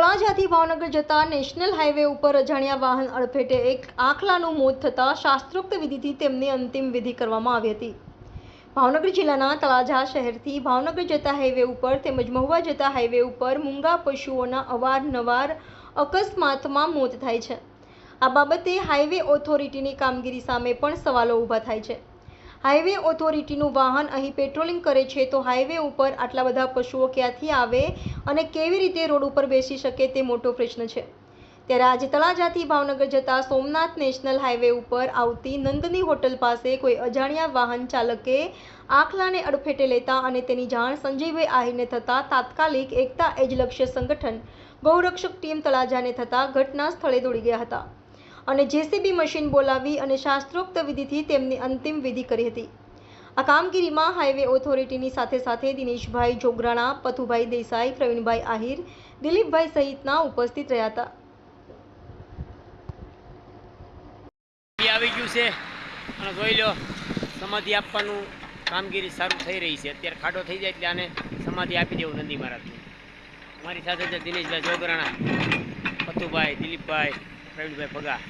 ભાવનગર જતા national highway ઉપર અજાણ્યા વાહન અડફેટે એક આખલાનું મોત થતાં શાસ્ત્રોક્ત વિધિથી તેમની અંતિમ વિધિ કરવામાં આવી હતી. ભાવનગર જિલ્લાના તળાજા શહેરથી ભાવનગર જતા હાઈવે ઉપર તેમજ મહુવા જતા હાઈવે ઉપર મૂંગા પશુઓના અવારનવાર અકસ્માતમાં મોત થાય છે. આ બાબતે હાઈવે ઓથોરિટીની કામગીરી સામે પણ સવાલો ઊભા થાય છે. હાઈવે ઓથોરિટીનું વાહન અહીં પેટ્રોલિંગ કરે છે તો હાઈવે ઉપર આટલા બધા પશુઓ ક્યાંથી આવે અને કેવી રીતે રોડ ઉપર બેસી શકે તે મોટો પ્રશ્ન છે. ત્યારે આજે તળાજાથી ભાવનગર જતા સોમનાથ નેશનલ હાઈવે ઉપર આવતી નંદની હોટલ પાસે કોઈ અજાણ્યા વાહન ચાલકે આખલાને અડફેટે લેતા અને તેની જાણ સંજયભાઈ આહિરને થતાં તાત્કાલિક એકતા એજલક્ષ્ય સંગઠન ગૌરક્ષક ટીમ તળાજાને થતાં ઘટના સ્થળે દોડી ગયા હતા. અને જેસીબી મશીન બોલાવી અને શાસ્ત્રોક્ત વિધિથી તેમની અંતિમ વિધિ કરી હતી. આ કામગીરીમાં હાઈવે ઓથોરિટીની સાથે સાથે દિનેશભાઈ જોગરાણા, પથુભાઈ દેસાઈ, પ્રવીણભાઈ આહિર, દિલીપભાઈ સહિતના ઉપસ્થિત રહ્યા હતા. આવી ગયું છે. અને જોઈ લો, સમાધિ આપવાનું કામગીરી સારું થઈ રહી છે. અત્યારે ખાડો થઈ જાય એટલે આને સમાધિ આપી દેવું નંદી મહારાજનું. મારી સાથે દિનેશભાઈ જોગરાણા, પથુભાઈ, દિલીપભાઈ પ્રવીણભાઈ ભગા